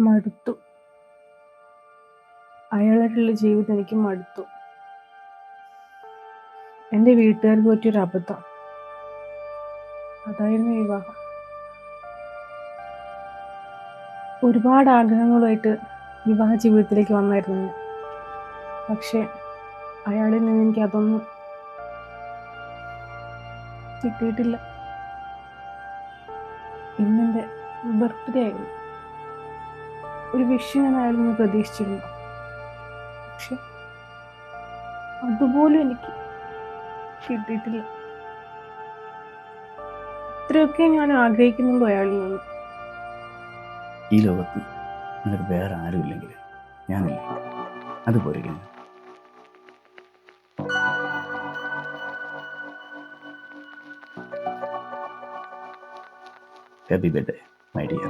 മടുത്തു. അയാളായിട്ടുള്ള ജീവിതം എനിക്ക് മടുത്തു. എന്റെ വീട്ടുകാർക്ക് പറ്റിയൊരു അബദ്ധം. അതായിരുന്നു വിവാഹം. ഒരുപാട് ആഗ്രഹങ്ങളുമായിട്ട് വിവാഹ ജീവിതത്തിലേക്ക് വന്നായിരുന്നു പക്ഷേ അയാളിൽ നിന്ന് എനിക്ക് അതൊന്നും കിട്ടിയിട്ടില്ല. ഇന്നെന്റെ ബർത്ത്ഡേ ആയിരുന്നു. ഒരു വിഷ് ഞാൻ അയാളിൽ നിന്ന് പ്രതീക്ഷിച്ചിരുന്നു. പക്ഷെ അതുപോലും എനിക്ക് കിട്ടിയിട്ടില്ല. ഇത്രയൊക്കെ ഞാൻ ആഗ്രഹിക്കുന്നുള്ളൂ അയാളിൽ നിന്ന്? ഈ ലോകത്ത് നിനക്ക് വേറെ ആരുമില്ലെങ്കിൽ ഞാനില്ല? അതുപോലെ ഹാപ്പി ബർത്ത്ഡേ മൈ ഡിയർ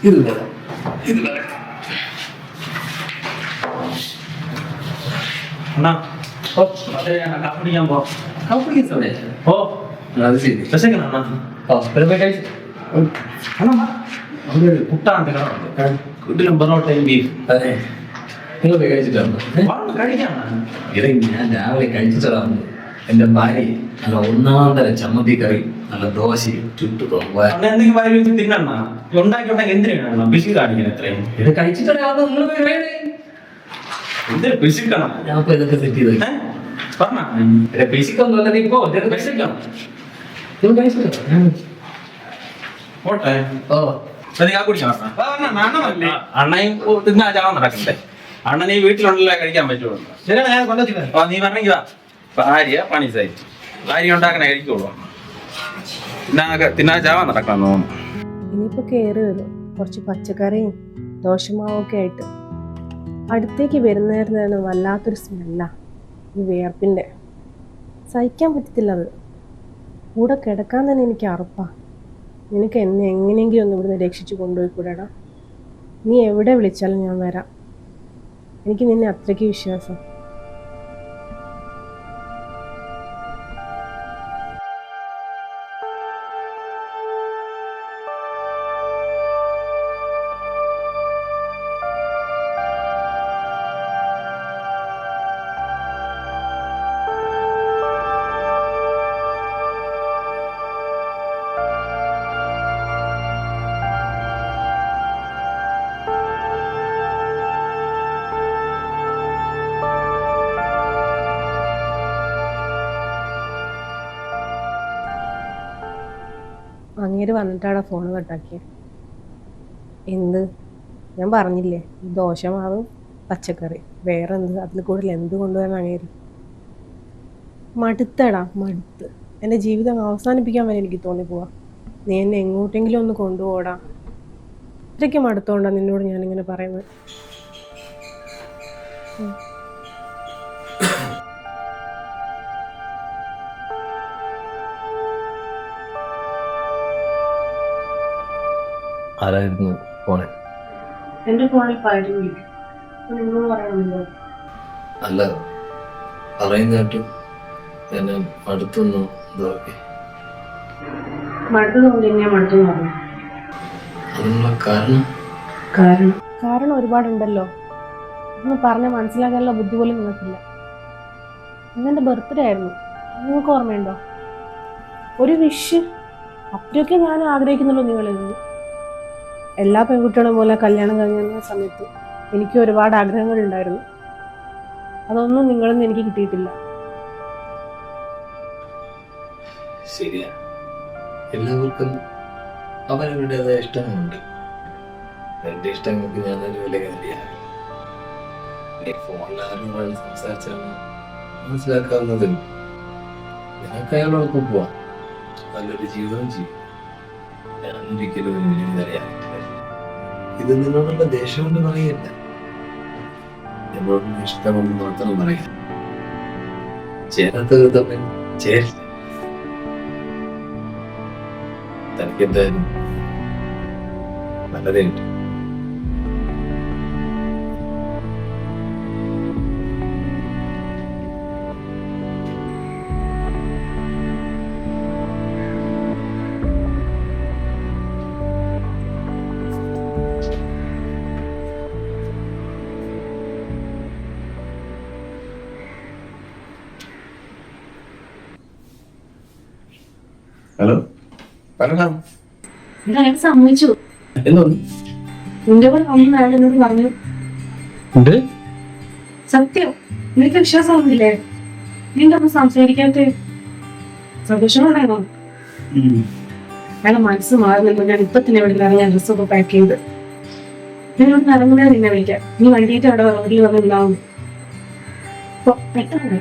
ഇതില്ല ഇതില്ല അണ്ണാ ഓ അതെ അണ്ണാ കാപ്പി കുടിക്കാൻ പോ കപ്പിടിക്കുന്ന സമയത്ത് ഓ അത് ശരി വിശക്കണം അണ്ണാ ആ പിന്നെ പോയി കഴിച്ചു അണ്ണാ വാ. അവിടെ ഒരു കുട്ടാണ്ട് കാണുന്നുണ്ട് കുട്ടിലും പൊറോട്ടയും ബീഫ് അതെ നിങ്ങൾ പോയി കഴിച്ചിട്ടാണ് വന്ന് കഴിക്കാം അണ്ണാ. ഇത് ഞാൻ രാവിലെ കഴിച്ചിട്ടാണ് എന്റെ ഭാര്യ നല്ല ഒന്നാം തരം ചമ്മന്തി കറി നല്ല ദോശയും ചുട്ടു പറഞ്ഞ. അണ്ണയും തിന്നാ ചാവാൻ നടക്കണ്ടേ? അണ്ണൻ ഈ വീട്ടിലുണ്ടല്ലേ കഴിക്കാൻ പറ്റുള്ളൂ. ശരിയാണ് ഞാൻ കൊണ്ടുവച്ചിട്ടുണ്ട് നീ പറഞ്ഞെങ്കിൽ ഭാര്യ പണി സഹിച്ചു ഭാര്യ ഉണ്ടാക്കണ കഴിക്കുള്ളൂ. തിന്നാ തിന്നാ ചാവാൻ നടക്കണം തോന്നുന്നു. ഇനിയിപ്പോൾ കയറി വരും. കുറച്ച് പച്ചക്കറിയും ദോഷമാവൊക്കെ ആയിട്ട്. അടുത്തേക്ക് വരുന്നേരുന്നതാണ് വല്ലാത്തൊരു സ്മെല്ല ഈ വിയർപ്പിന്റെ സഹിക്കാൻ പറ്റത്തില്ല അത്. കൂടെ കിടക്കാൻ തന്നെ എനിക്ക് അറപ്പാ. നിനക്ക് എന്നെ എങ്ങനെയെങ്കിലും ഒന്ന് ഇവിടുന്ന് രക്ഷിച്ചു കൊണ്ടുപോയി കൂടെടാ നീ എവിടെ വിളിച്ചാലും ഞാൻ വരാം. എനിക്ക് നിന്നെ അത്രയ്ക്ക് വിശ്വാസം. അങ്ങേര് വന്നിട്ടാണ് ഫോൺ കട്ടാക്കിയത് എന്ത്? ഞാൻ പറഞ്ഞില്ലേ ദോശമാവും പച്ചക്കറി വേറെ എന്ത് അതിൽ കൂടുതൽ എന്ത് കൊണ്ടുവരണം അങ്ങേര്? മടുത്തടാ മടുത്ത്. എന്റെ ജീവിതം അവസാനിപ്പിക്കാൻ വരെ എനിക്ക് തോന്നിപ്പോവാ. നീ എന്നെ എങ്ങോട്ടെങ്കിലും ഒന്ന് കൊണ്ടുപോടാ. ഇത്രയ്ക്ക് മടുത്തോണ്ടാ നിന്നോട് ഞാനിങ്ങനെ പറയുന്നത്. ആരായിരുന്നു ഫോണ് എന്റെ ഫോണിൽ പലരും വിളിക്കും. നിങ്ങൾ പറയണമല്ലോ. അല്ല പറയുന്ന കേട്ടു എന്നെ അടുത്തൊന്നും ഇതാക്കി പറഞ്ഞു അതിനുള്ള കാരണം? കാരണം? കാരണം ഒരുപാടുണ്ടല്ലോ. ഒന്ന് പറഞ്ഞ് മനസ്സിലാക്കാനുള്ള ബുദ്ധി പോലും നിങ്ങൾക്കില്ല. ഇന്നെന്റെ ബർത്ത്ഡേ ആയിരുന്നു. നിങ്ങൾക്ക് ഓർമ്മയുണ്ടോ? ഒരു വിഷ് അത്രയൊക്കെ ഞാൻ ആഗ്രഹിക്കുന്നുള്ളൂ നിങ്ങളിൽ നിന്ന് എല്ലാ പെൺകുട്ടികളും പോലെ കല്യാണം കഴിഞ്ഞ സമയത്ത് എനിക്ക് ഒരുപാട് ആഗ്രഹങ്ങളുണ്ടായിരുന്നു. അതൊന്നും നിങ്ങളൊന്നും എനിക്ക് കിട്ടിയിട്ടില്ല. ശരിയാ. എല്ലാവർക്കും അവരവരുടേതായ ഇഷ്ടങ്ങളുണ്ട്. എന്റെ ഇഷ്ടങ്ങൾക്ക് ഞാനൊരു വില കരുതിയാണ് ഫോണിൽ ആരും സംസാരിച്ചാണ് മനസ്സിലാക്കാവുന്നതിൽ ഞങ്ങൾക്ക് അയാളോടൊപ്പം പോവാം. നല്ലൊരു ജീവിതം ചെയ്യും. ഞാൻ ഒരിക്കലും ഒരു വിനിതരയാകില്ല ഇത് നിന്നോടുള്ള ദേഷ്യം എന്ന് പറയല്ല എന്നോടുള്ള ഇഷ്ടമെന്ന് മാത്രം പറയാം ചേരാത്തത് തമ്മിൽ ചേരില്ല. തനിക്കെന്തായാലും നല്ലതേ കിട്ടും ഹലോ സമ്മതിച്ചു. നിന്റെ കൂടെ ഒന്നും അയാൾ എന്നോട് പറഞ്ഞു. ഉണ്ട് സത്യം നിനക്ക് വിശ്വാസമൊന്നുമില്ലേ നിന്റെ ഒന്നും സംസാരിക്കാത്ത? സന്തോഷമുണ്ടായിരുന്നോ അയാളെ മനസ്സ് മാറുന്നുണ്ടോ ഞാൻ ഇപ്പൊ തന്നെ ഇവിടെ ഇറങ്ങി ഡ്രസ്സൊക്കെ പാക്ക് ചെയ്ത് നിന്നോട് ഇറങ്ങുന്നേ നിന്നെ വിളിക്കാം. നീ വണ്ടിയിട്ട് അവിടെ റോഡിൽ വന്നിട്ടുണ്ടാവും ഇപ്പൊ പെട്ടെന്ന്.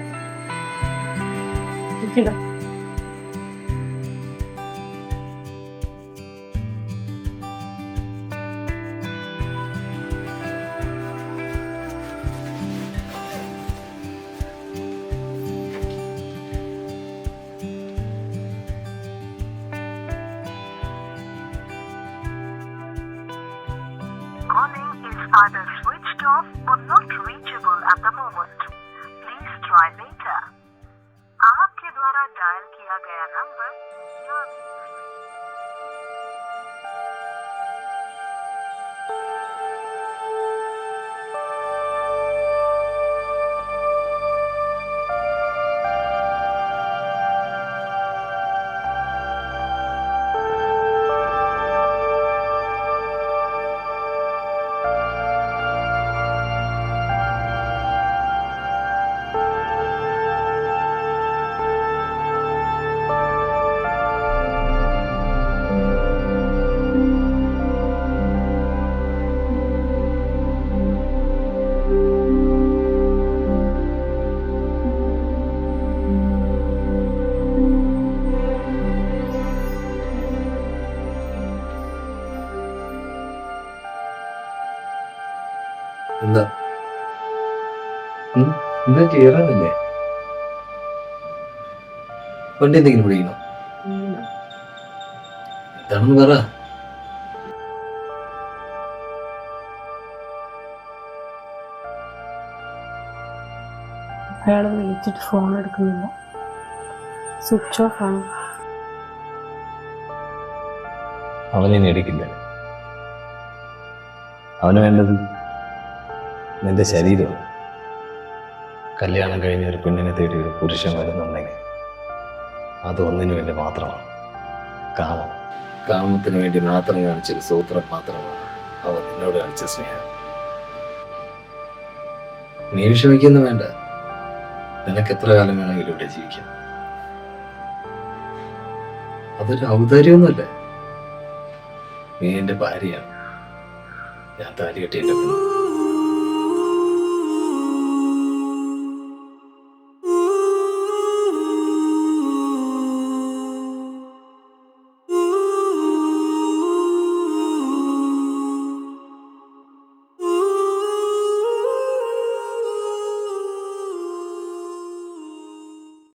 Either switched off or not എന്താ? എന്താ കേറാനില്ലേ? വണ്ടി എന്തെങ്കിലും പിടിക്കണോ? എന്താണെന്ന് പറ. അയാൾ വിളിച്ചിട്ട് ഫോൺ എടുക്കുന്നില്ല. സ്വിച്ച് ഓഫ് ആണ്. അവനെ എടുക്കില്ല. അവന് വേണ്ടത് നിന്റെ ശരീരം. കല്യാണം കഴിഞ്ഞ ഒരു പെണ്ണിനെ തേടി ഒരു പുരുഷൻ വരുന്നുണ്ടെങ്കിൽ അത് ഒന്നിനു വേണ്ടി മാത്രമാണ്. കാമം. കാമത്തിന് വേണ്ടി മാത്രം കാണിച്ചൊരു സൂത്രം മാത്രമാണ് അവൻ നിന്നോട് കാണിച്ച സ്നേഹം. നീ വിഷമിക്കുന്ന വേണ്ട. നിനക്ക് എത്ര കാലം വേണമെങ്കിലും ഇവിടെ ജീവിക്കാം. അതൊരു ഔദാര്യമൊന്നുമല്ല. നീ എന്റെ ഭാര്യയാണ്. ഞാൻ താലി കെട്ടി